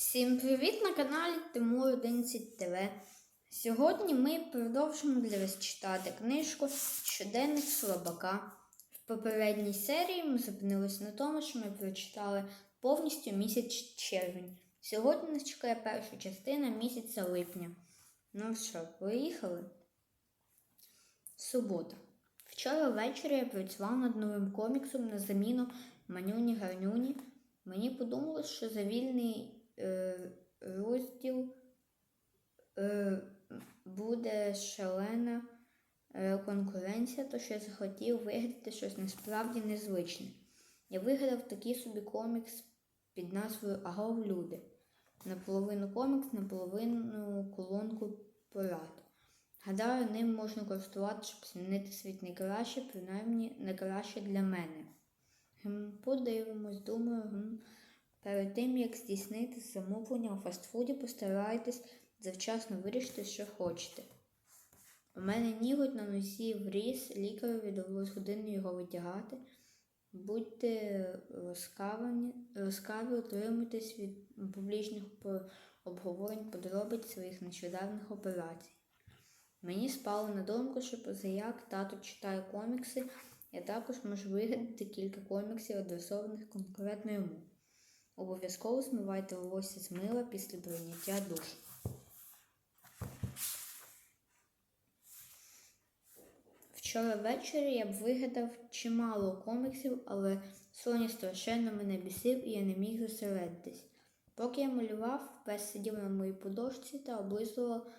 Всім привіт на каналі Тимур 11 ТВ. Сьогодні ми продовжимо для вас читати книжку Щоденник Слабака. В попередній серії ми зупинилися на тому, що ми прочитали повністю місяць червень. Сьогодні нас чекає перша частина місяця липня. Ну що, поїхали? Субота. Вчора ввечері я працював над новим коміксом на заміну Манюні Гарнюні. Мені подумалось, що за вільний розділ е, буде шалена е, конкуренція, тож я захотів виграти щось насправді незвичне. Я виграв такий собі комікс під назвою Агов люди. Наполовину комікс, наполовину колонку порад. Гадаю, ним можна користуватися, щоб змінити світ найкраще, принаймні найкраще для мене. Подивимось, думаю. Перед тим як здійснити замовлення у фастфуді, постарайтесь завчасно вирішити, що хочете. У мене ніготь на носі вріс, лікареві довелось годину його витягати. Будьте ласкаві утримуйтесь від публічних обговорень подробиць своїх нещодавних операцій. Мені спало на думку, що позаяк тато читає комікси, я також можу вигадати кілька коміксів, адресованих конкретно йому. Обов'язково змивайте волосся з мила після прийняття душу. Вчора ввечері я б вигадав чимало коміксів, але Соня страшенно мене бісив і я не міг зосередитись. Поки я малював, пес сидів на моїй подошці та облизував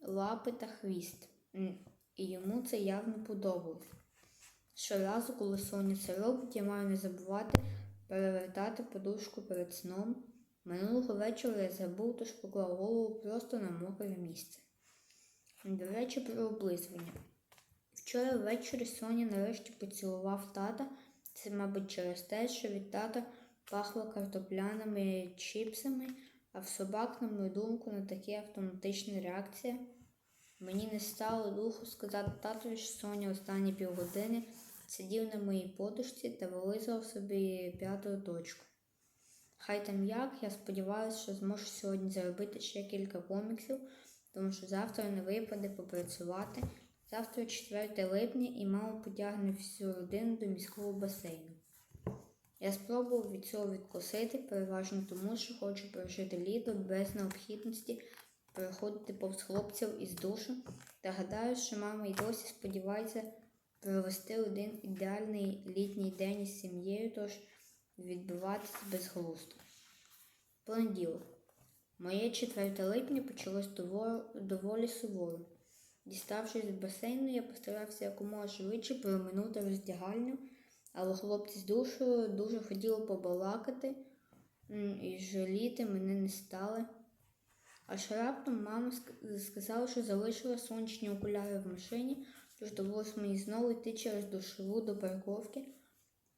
лапи та хвіст. І йому це явно подобалось. Щоразу, коли Соня це робить, я маю не забувати перевертати подушку перед сном. Минулого вечора я забув, тож поклав голову просто на мокре місце. До речі, про облизування. Вчора ввечері Соня нарешті поцілував тата. Це, мабуть, через те, що від тата пахло картопляними чіпсами, а в собак, на мою думку, на такі автоматична реакція. Мені не стало духу сказати татові, що Соня останні півгодини сидів на моїй подушці та вилизав собі п'яту точку. Хай там як, я сподіваюся, що зможу сьогодні заробити ще кілька коміксів, тому що завтра не випаде попрацювати. Завтра 4 липня і мама потягне всю родину до міського басейну. Я спробував від цього відкусити, переважно тому, що хочу прожити літо без необхідності переходити повз хлопців із душу, та гадаю, що мама й досі сподівається провести один ідеальний літній день із сім'єю, тож відбиватися безглуздо. Понеділок. Моє 4 липня почалось дово- доволі суворо. Діставшись з басейну, я постарався якомога швидше проминути роздягальню, але хлопці з душу дуже хотіли побалакати і жаліти мене не стали. Аж раптом мама сказала, що залишила сонячні окуляри в машині, тож довелось мені знову йти через душову до парковки.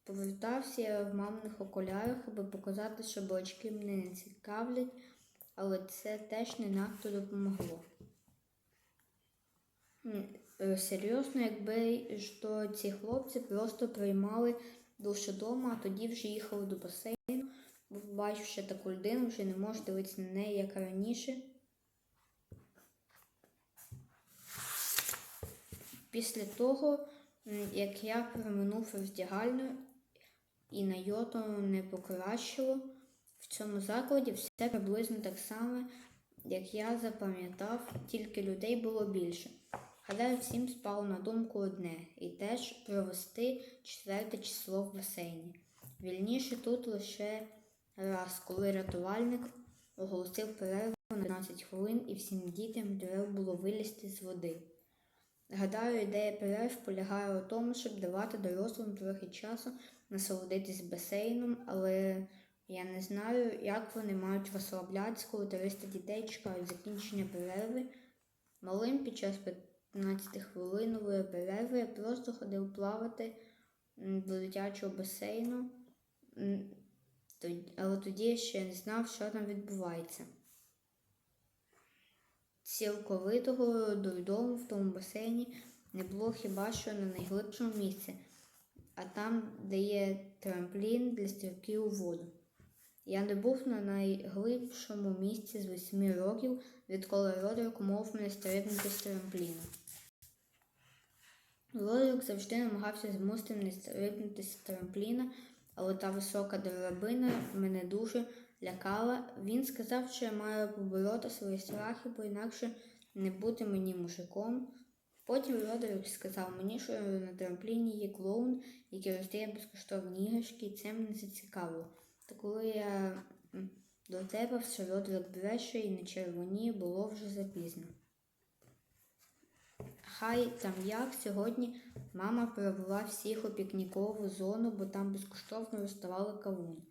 Повертався я в маминих окулярах, аби показати, що балачки мене не цікавлять, але це теж не надто допомогло. Е, Серйозно, якби то ці хлопці просто приймали душ дома, а тоді вже їхали до басейну, бо побачивши таку людину, вже не можу дивитися на неї, як раніше. Після того, як я проминув роздягальню і на йоту не покращило, в цьому закладі все приблизно так само, як я запам'ятав, тільки людей було більше. Гадаю, всім спало на думку одне і теж провести четверте число в басейні. Вільніше тут лише раз, коли рятувальник оголосив перерву на 12 хвилин і всім дітям треба було вилізти з води. Гадаю, ідея перерв полягає у тому, щоб давати дорослим трохи часу насолодитись басейном, але я не знаю, як вони мають розслаблятися, коли 300 дітей чекають закінчення перерви. Малим під час 15-хвилинової перерви я просто ходив плавати до дитячого басейну, але тоді я ще не знав, що там відбувається. Цілковитого додому в тому басейні не було хіба що на найглибшому місці, а там, де є трамплін для стрибків у воду. Я не був на найглибшому місці з восьми років, відколи Родрик умов мене стрибнути з трампліна. Родрик завжди намагався змусити мене стрибнути з трампліна, але та висока драбина мене дуже лякала. Він сказав, що я маю побороти свої страхи, бо інакше не бути мені мужиком. Потім Родрик сказав мені, що на трампліні є клоун, який роздає безкоштовні іграшки, і це мене зацікавило. Та коли я дотепав, що Родрик бреше і не червоніє, було вже запізно. Хай там як сьогодні мама привела всіх у пікнікову зону, бо там безкоштовно розставали кавун.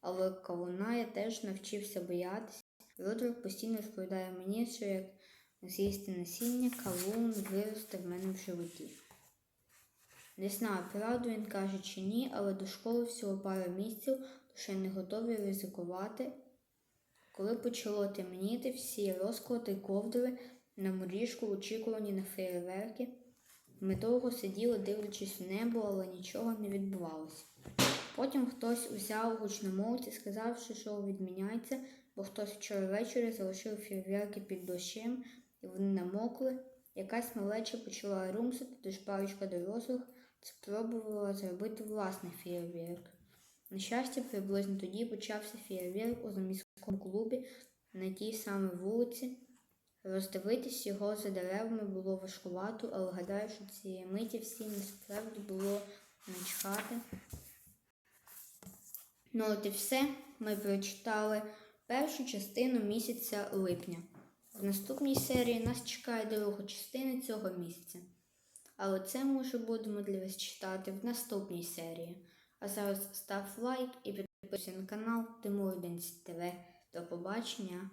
Але кавуна я теж навчився боятися. Родрик постійно розповідає мені, що як з'їсти насіння, кавун виросте в мене в животі. Не знаю, правду він каже чи ні, але до школи всього пару місяців, то ще не готові ризикувати. Коли почало темніти, всі розклади ковдри на моріжку очікувані на фейерверки. Ми довго сиділи, дивлячись в небо, але нічого не відбувалося. Потім хтось узяв гучномовці, сказавши, що відміняється, бо хтось вчора ввечері залишив фейерверки під дощем, і вони намокли. Якась малеча почала румсити, тож парочка дорослих спробувала зробити власний фейерверк. На щастя, приблизно тоді почався фейерверк у заміському клубі на тій самій вулиці. Роздивитись його за деревами було важкувато, але гадаю, що цієї миті всім насправді було начхати. Ну от і все. Ми прочитали першу частину місяця липня. В наступній серії нас чекає друга частина цього місяця. Але це ми вже будемо для вас читати в наступній серії. А зараз став лайк і підписуйся на канал Тимур Денс ТВ. До побачення!